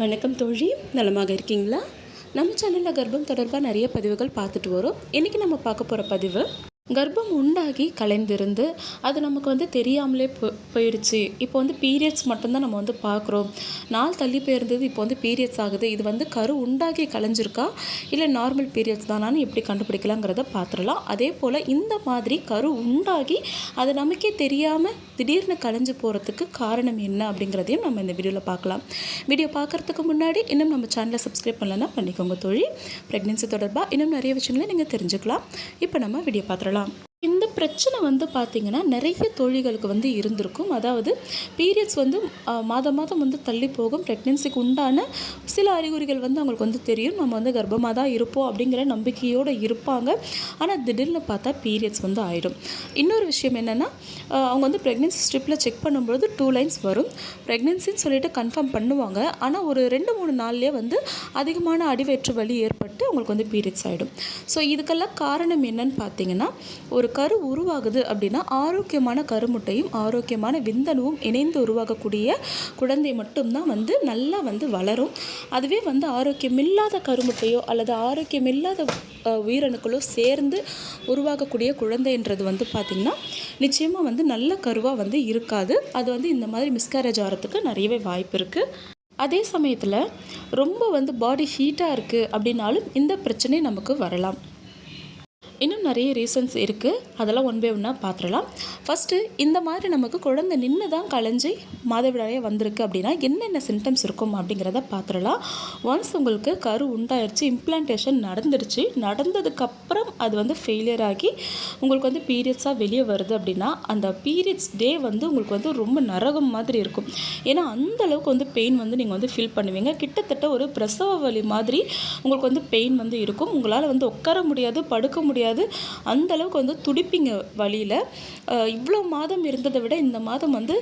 வணக்கம் தோழி. நலமாக இருக்கீங்களா? நம்ம சேனலில் கர்ப்பம் தொடர்பாக நிறைய பதிவுகள் பார்த்துட்டு வரோம். இன்றைக்கி நம்ம பார்க்க போகிற பதிவு கர்ப்பம் உண்டாகி கலைந்திருந்து அது நமக்கு வந்து தெரியாமலே போ போயிடுச்சு. இப்போ வந்து பீரியட்ஸ் மட்டும்தான் நம்ம வந்து பார்க்குறோம். நாள் தள்ளி போயிருந்தது இப்போ வந்து பீரியட்ஸ் ஆகுது. இது வந்து கரு உண்டாகி கலைஞ்சிருக்கா? இல்லை நார்மல் பீரியட்ஸ் தானான்னு எப்படி கண்டுபிடிக்கலாங்கிறத பார்த்துடலாம். அதே போல் இந்த மாதிரி கரு உண்டாகி அது நமக்கே தெரியாமல் திடீர்னு கலைஞ்சு போகிறதுக்கு காரணம் என்ன அப்படிங்கிறதையும் நம்ம இந்த வீடியோவில் பார்க்கலாம். வீடியோ பார்க்குறதுக்கு முன்னாடி இன்னும் நம்ம சேனலை சப்ஸ்கிரைப் பண்ணலன்னா பண்ணிக்கோங்க தொழில் ப்ரெக்னென்சி தொடர்பாக இன்னும் நிறைய விஷயங்களை நீங்கள் தெரிஞ்சுக்கலாம். இப்போ நம்ம வீடியோ பார்த்துடலாம். இந்த பிரச்சனை வந்து பார்த்திங்கன்னா நிறைய தோழிகளுக்கு வந்து இருந்திருக்கும். அதாவது பீரியட்ஸ் வந்து மாதம் மாதம் வந்து தள்ளி போகும். ப்ரெக்னென்சிக்கு உண்டான சில அறிகுறிகள் வந்து அவங்களுக்கு வந்து தெரியும். நம்ம வந்து கர்ப்பமாக தான் இருப்போம் அப்படிங்கிற நம்பிக்கையோடு இருப்பாங்க. ஆனால் திடீர்னு பார்த்தா பீரியட்ஸ் வந்து ஆகிடும் இன்னொரு விஷயம் என்னென்னா அவங்க வந்து ப்ரெக்னென்சி ஸ்ட்ரிப்பில் செக் பண்ணும்பொழுது டூ லைன்ஸ் வரும். ப்ரெக்னென்சின்னு சொல்லிட்டு கன்ஃபார்ம் பண்ணுவாங்க. ஆனால் ஒரு ரெண்டு மூணு நாள்லேயே வந்து அதிகமான அடிவயிற்று வலி ஏற்பட்டு அவங்களுக்கு வந்து பீரியட்ஸ் ஆகிடும் ஸோ இதுக்கெல்லாம் காரணம் என்னன்னு பார்த்தீங்கன்னா ஒரு கரு உருவாகுது அப்படின்னா ஆரோக்கியமான கருமுட்டையும் ஆரோக்கியமான விந்தணுவும் இணைந்து உருவாகக்கூடிய குழந்தை மட்டும்தான் வந்து நல்லா வந்து வளரும். அதுவே வந்து ஆரோக்கியமில்லாத கருமுட்டையோ அல்லது ஆரோக்கியமில்லாத உயிரணுக்களோ சேர்ந்து உருவாகக்கூடிய குழந்தைன்றது வந்து பார்த்திங்கன்னா நிச்சயமாக வந்து நல்ல கருவாக வந்து இருக்காது. அது வந்து இந்த மாதிரி மிஸ்கேரேஜ் ஆகிறதுக்கு நிறையவே வாய்ப்பு இருக்குது அதே சமயத்தில் ரொம்ப வந்து பாடி ஹீட்டாக இருக்குது அப்படின்னாலும் இந்த பிரச்சனை நமக்கு வரலாம். இன்னும் நிறைய ரீசன்ஸ் இருக்குது அதெல்லாம் ஒன் பை ஒன்னாக பார்த்துடலாம் ஃபஸ்ட்டு இந்த மாதிரி நமக்கு குழந்தை நின்று தான் கலைஞ்சி மாதவிடாயே வந்திருக்கு அப்படின்னா என்னென்ன சிம்டம்ஸ் இருக்கும் அப்படிங்கிறத பார்த்துடலாம் ஒன்ஸ் உங்களுக்கு கரு உண்டாயிருச்சு இம்ப்ளான்டேஷன் நடந்துடுச்சு நடந்ததுக்கப்புறம் அது வந்து ஃபெயிலியர் ஆகி உங்களுக்கு வந்து பீரியட்ஸாக வெளியே வருது அப்படின்னா அந்த பீரியட்ஸ் டே வந்து உங்களுக்கு வந்து ரொம்ப நரகம் மாதிரி இருக்கும். ஏன்னா அந்த அளவுக்கு வந்து பெயின் வந்து நீங்கள் வந்து ஃபீல் பண்ணுவீங்க. கிட்டத்தட்ட ஒரு பிரசவ வலி மாதிரி உங்களுக்கு வந்து பெயின் வந்து இருக்கும். உங்களால் வந்து உட்கார முடியாது படுக்க முடியாது முடியாது அந்தளவுக்கு வந்து துடிப்பிங்க வழியில். இவ்வளோ மாதம் இருந்ததை விட இந்த மாதம் வந்து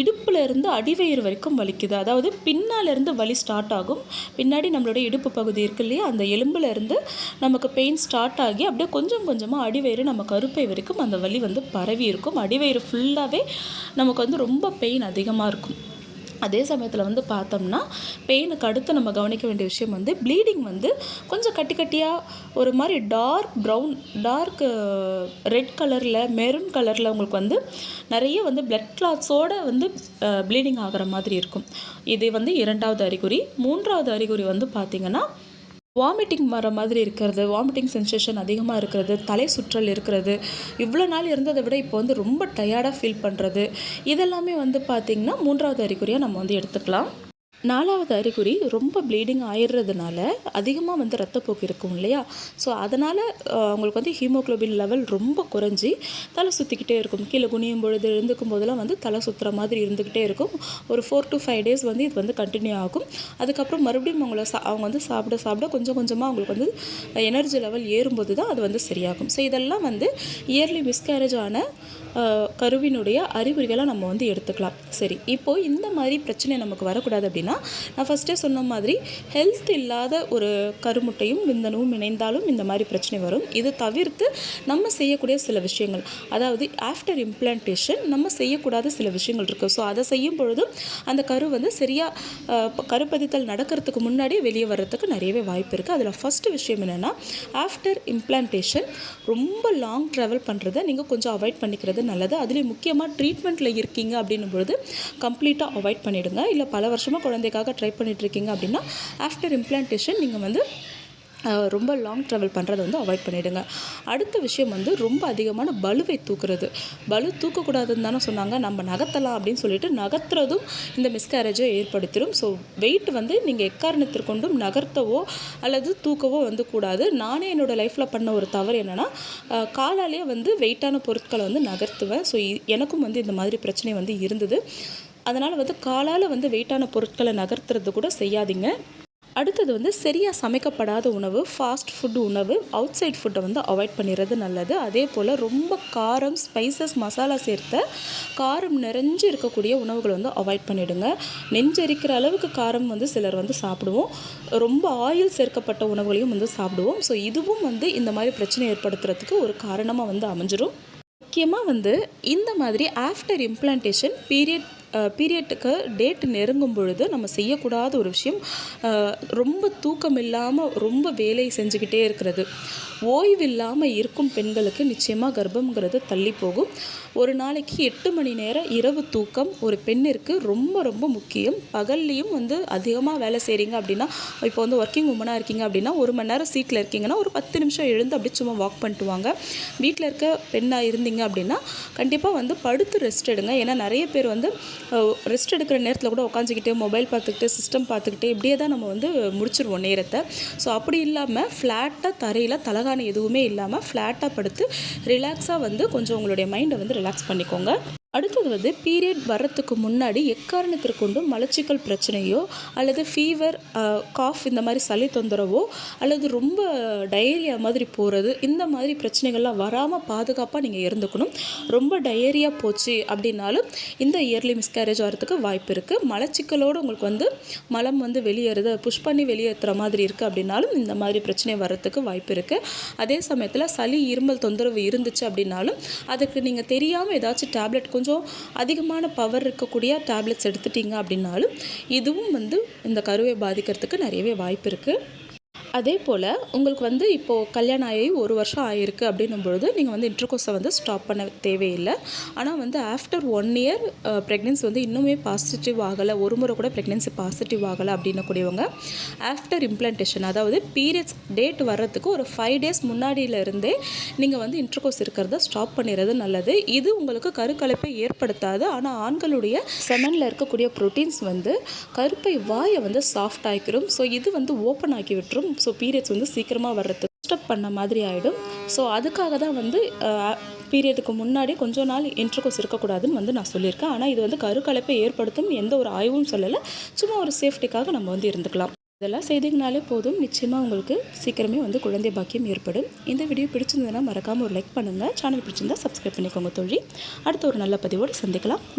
இடுப்பில் இருந்து அடிவயிறு வரைக்கும் வலிக்குது. அதாவது பின்னாலேருந்து வலி ஸ்டார்ட் ஆகும். பின்னாடி நம்மளுடைய இடுப்பு பகுதி இருக்கு இல்லையா? அந்த எலும்புல இருந்து நமக்கு பெயின் ஸ்டார்ட் ஆகி அப்படியே கொஞ்சம் கொஞ்சமாக அடிவயிறு நம்ம கருப்பை வரைக்கும் அந்த வலி வந்து பரவி இருக்கும். அடிவயிறு ஃபுல்லாகவே நமக்கு வந்து ரொம்ப பெயின் அதிகமாக இருக்கும். அதே சமயத்தில் வந்து பார்த்தோம்னா பெயினுக்கு அடுத்து நம்ம கவனிக்க வேண்டிய விஷயம் வந்து ப்ளீடிங் வந்து கொஞ்சம் கட்டி கட்டியாக ஒரு மாதிரி டார்க் ப்ரௌன் டார்க் ரெட் கலரில் மெரூன் கலரில் உங்களுக்கு வந்து நிறைய வந்து பிளட் கிளாத்ஸோடு வந்து ப்ளீடிங் ஆகிற மாதிரி இருக்கும். இது வந்து இரண்டாவது அறிகுறி. மூன்றாவது அறிகுறி வந்து பார்த்திங்கன்னா வாமிட்டிங் வர மாதிரி இருக்கிறது வாமிட்டிங் சென்சேஷன் அதிகமாக இருக்கிறது தலை சுற்றல் இருக்கிறது இவ்வளோ நாள் இருந்ததை விட இப்போ வந்து ரொம்ப டயர்டாக ஃபீல் பண்ணுறது இதெல்லாமே வந்து பார்த்திங்கன்னா மூன்றாவது அறிகுறியாக நம்ம வந்து எடுத்துக்கலாம். நாலாவது அறிகுறி ரொம்ப ப்ளீடிங் ஆயிடுறதுனால அதிகமாக வந்து ரத்தப்போக்கு இருக்கும் இல்லையா? ஸோ அதனால் அவங்களுக்கு வந்து ஹீமோக்ளோபின் லெவல் ரொம்ப குறைஞ்சி தலை சுற்றிக்கிட்டே இருக்கும். கீழே குனியும் பொழுது எழுந்துக்கும் போதெல்லாம் வந்து தலை சுற்றுற மாதிரி இருந்துக்கிட்டே இருக்கும். ஒரு ஃபோர் டு ஃபைவ் டேஸ் வந்து இது வந்து கண்டினியூ ஆகும். அதுக்கப்புறம் மறுபடியும் அவங்கள சா அவங்க வந்து சாப்பிட சாப்பிட கொஞ்சம் கொஞ்சமாக அவங்களுக்கு வந்து எனர்ஜி லெவல் ஏறும்போது தான் அது வந்து சரியாகும். ஸோ இதெல்லாம் வந்து இயர்லி மிஸ்கேரேஜ் ஆன கருவினுடைய அறிகுறிகளை நம்ம வந்து எடுத்துக்கலாம். சரி இப்போது இந்த மாதிரி பிரச்சனை நமக்கு வரக்கூடாது அப்படின்னா நான் ஃபஸ்ட்டே சொன்ன மாதிரி ஹெல்த் இல்லாத ஒரு கருமுட்டையும் விந்தனவும் இணைந்தாலும் இந்த மாதிரி பிரச்சனை வரும். இது தவிர்த்து நம்ம செய்யக்கூடிய சில விஷயங்கள் அதாவது ஆஃப்டர் இம்ப்ளான்டேஷன் நம்ம செய்யக்கூடாத சில விஷயங்கள் இருக்குது ஸோ அதை செய்யும் பொழுது அந்த கரு வந்து சரியாக கருப்பதித்தல் நடக்கிறதுக்கு முன்னாடியே வெளியே வர்றதுக்கு நிறையவே வாய்ப்பு இருக்குது அதில் ஃபஸ்ட்டு விஷயம் என்னென்னா ஆஃப்டர் இம்ப்ளான்டேஷன் ரொம்ப லாங் ட்ராவல் பண்ணுறதை நீங்கள் கொஞ்சம் அவாய்ட் பண்ணிக்கிறது நல்லது. அதுலேயும் முக்கியமாக ட்ரீட்மெண்ட்டில் இருக்கீங்க அப்படின்னும் பொழுது கம்ப்ளீட்டாக அவாய்ட் பண்ணிவிடுங்க இல்லை பல வருஷமாக குழந்தைக்காக ட்ரை இருக்கீங்க அப்படின்னா ஆஃப்டர் இம்ப்ளான்டேஷன் நீங்கள் வந்து ரொம்ப லாங் ட்ராவல் பண்ணுறதை வந்து அவாய்ட் பண்ணிவிடுங்க அடுத்த விஷயம் வந்து ரொம்ப அதிகமான பலுவை தூக்குறது. பலு தூக்கக்கூடாதுன்னு தானே சொன்னாங்க. நம்ம நகர்த்தலாம் அப்படின்னு சொல்லிட்டு நகர்த்துறதும் இந்த மிஸ்கேரேஜை ஏற்படுத்திடும் ஸோ வெயிட் வந்து நீங்கள் எக்காரணத்திற்கொண்டும் நகர்த்தவோ அல்லது தூக்கவோ வந்து கூடாது நானே என்னோட லைஃப்பில் பண்ண ஒரு தவறு என்னென்னா காலாலேயே வந்து வெயிட்டான பொருட்களை வந்து நகர்த்துவேன். ஸோ எனக்கும் வந்து இந்த மாதிரி பிரச்சனை வந்து இருந்தது. அதனால் வந்து காலால் வந்து வெயிட்டான பொருட்களை நகர்த்துறது கூட செய்யாதீங்க. அடுத்தது வந்து சரியாக சமைக்கப்படாத உணவு ஃபாஸ்ட் ஃபுட் உணவு அவுட் சைட் ஃபுட்டை வந்து அவாய்ட் பண்ணிடுறது நல்லது. அதே போல் ரொம்ப காரம் ஸ்பைசஸ் மசாலா சேர்த்த காரம் நிறைஞ்சு இருக்கக்கூடிய உணவுகளை வந்து அவாய்ட் பண்ணிவிடுங்க நெஞ்சரிக்கிற அளவுக்கு காரம் வந்து சிலர் வந்து சாப்பிடுவோம். ரொம்ப ஆயில் சேர்க்கப்பட்ட உணவுகளையும் வந்து சாப்பிடுவோம். ஸோ இதுவும் வந்து இந்த மாதிரி பிரச்சனை ஏற்படுத்துறதுக்கு ஒரு காரணமாக வந்து அமைஞ்சிரும். முக்கியமாக வந்து இந்த மாதிரி ஆஃப்டர் இம்ப்ளான்டேஷன் பீரியட் பீரியட்டுக்கு டேட் நெருங்கும் பொழுது நம்ம செய்யக்கூடாத ஒரு விஷயம் ரொம்ப தூக்கம் இல்லாமல் ரொம்ப வேலை செஞ்சுக்கிட்டே இருக்கிறது. ஓய்வு இல்லாமல் இருக்கும் பெண்களுக்கு நிச்சயமாக கர்ப்பம்ங்கிறது தள்ளி போகும். ஒரு நாளைக்கு எட்டு மணி நேரம் இரவு தூக்கம் ஒரு பெண்ணிற்கு ரொம்ப ரொம்ப முக்கியம். பகல்லையும் வந்து அதிகமாக வேலை செய்கிறீங்க அப்படின்னா இப்போ வந்து ஒர்க்கிங் உமனாக இருக்கீங்க அப்படின்னா ஒரு மணி நேரம் சீட்டில் இருக்கீங்கன்னா ஒரு பத்து நிமிஷம் எழுந்து அப்படி சும்மா வாக் பண்ணிட்டு வாங்க வீட்டில் இருக்க பெண்ணாக இருந்தீங்க அப்படின்னா கண்டிப்பாக வந்து படுத்து ரெஸ்ட் எடுங்க. ஏன்னா நிறைய பேர் வந்து ரெஸ்ட் எடுக்கிற நேரத்தில் கூட உட்காந்துக்கிட்டு மொபைல் பார்த்துக்கிட்டு சிஸ்டம் பார்த்துக்கிட்டு இப்படியே தான் நம்ம வந்து முடிச்சிருவோம் நேரத்தை. ஸோ அப்படி இல்லாமல் ஃப்ளாட்டாக தரையில் தலகாணி எதுவுமே இல்லாமல் ஃப்ளாட்டாக படுத்து ரிலாக்ஸாக வந்து கொஞ்சம் உங்களுடைய மைண்டை வந்து ரிலாக்ஸ் பண்ணிக்கோங்க. அடுத்தது வந்து பீரியட் வர்றதுக்கு முன்னாடி எக்காரணத்திற்கு கொண்டும் மலச்சிக்கல் பிரச்சனையோ அல்லது ஃபீவர் காஃப் இந்த மாதிரி சளி தொந்தரவோ அல்லது ரொம்ப டயரியா மாதிரி போகிறது இந்த மாதிரி பிரச்சனைகள்லாம் வராமல் பாதுகாப்பாக நீங்கள் இருந்துக்கணும். ரொம்ப டயரியா போச்சு அப்படின்னாலும் இந்த இயர்லி மிஸ்கேரேஜ் வரதுக்கு வாய்ப்பு இருக்குது மலச்சிக்கலோடு உங்களுக்கு வந்து மலம் வந்து வெளியேறுது புஷ் பண்ணி வெளியேற்றுற மாதிரி இருக்குது அப்படின்னாலும் இந்த மாதிரி பிரச்சனை வர்றதுக்கு வாய்ப்பு இருக்குது அதே சமயத்தில் சளி இருமல் தொந்தரவு இருந்துச்சு அப்படின்னாலும் அதுக்கு நீங்கள் தெரியாமல் ஏதாச்சும் டேப்லெட் கொஞ்சம் அதிகமான பவர் இருக்கக்கூடிய டேப்லெட்ஸ் எடுத்துட்டீங்க அப்படின்னாலும் இதுவும் வந்து இந்த கருவை பாதிக்கிறதுக்கு நிறையவே வாய்ப்பு இருக்குது அதே போல் உங்களுக்கு வந்து இப்போது கல்யாணம் ஆகி ஒரு வருஷம் ஆகிருக்கு அப்படின்னும் பொழுது நீங்கள் வந்து இன்டர்கோர்ஸை வந்து ஸ்டாப் பண்ண தேவையில்லை. ஆனால் வந்து ஆஃப்டர் ஒன் இயர் ப்ரெக்னென்சி வந்து இன்னுமே பாசிட்டிவ் ஆகலை. ஒரு முறை கூட ப்ரெக்னென்சி பாசிட்டிவ் ஆகலை அப்படின்னக்கூடியவங்க ஆஃப்டர் இம்ப்ளான்டேஷன் அதாவது பீரியட்ஸ் டேட் வர்றதுக்கு ஒரு ஃபைவ் டேஸ் முன்னாடியில இருந்தே நீங்கள் வந்து இன்டர்கோர்ஸ் இருக்கிறத ஸ்டாப் பண்ணிடுறது நல்லது. இது உங்களுக்கு கருக்கலைப்பை ஏற்படுத்தாது. ஆனால் ஆண்களுடைய செமனில் இருக்கக்கூடிய ப்ரோட்டீன்ஸ் வந்து கருப்பை வாயை வந்து சாஃப்ட் ஆக்கிரும். ஸோ இது வந்து ஓப்பன் ஆக்கி விட்டுரும். ஸோ பீரியட்ஸ் வந்து சீக்கிரமாக வர்றதுக்கு டிஸ்டர்ப் பண்ண மாதிரி ஆகிடும் ஸோ அதுக்காக தான் வந்து பீரியடுக்கு முன்னாடி கொஞ்ச நாள் இன்ட்ரகோஸ் இருக்கக்கூடாதுன்னு வந்து நான் சொல்லியிருக்கேன். ஆனால் இது வந்து கருக்கலைப்பை ஏற்படுத்தும் எந்த ஒரு ஆய்வும் சொல்லலை. சும்மா ஒரு சேஃப்டிக்காக நம்ம வந்து இருந்துக்கலாம். இதெல்லாம் செய்தீங்கனாலே போதும். நிச்சயமாக உங்களுக்கு சீக்கிரமே வந்து குழந்தை பாக்கியம் ஏற்படும். இந்த வீடியோ பிடிச்சிருந்ததுன்னா மறக்காமல் ஒரு லைக் பண்ணுங்கள் சேனல் பிடிச்சிருந்தா சப்ஸ்கிரைப் பண்ணிக்கோங்க தோழி. அடுத்த ஒரு நல்ல பதிவோடு சந்திக்கலாம். நன்றி.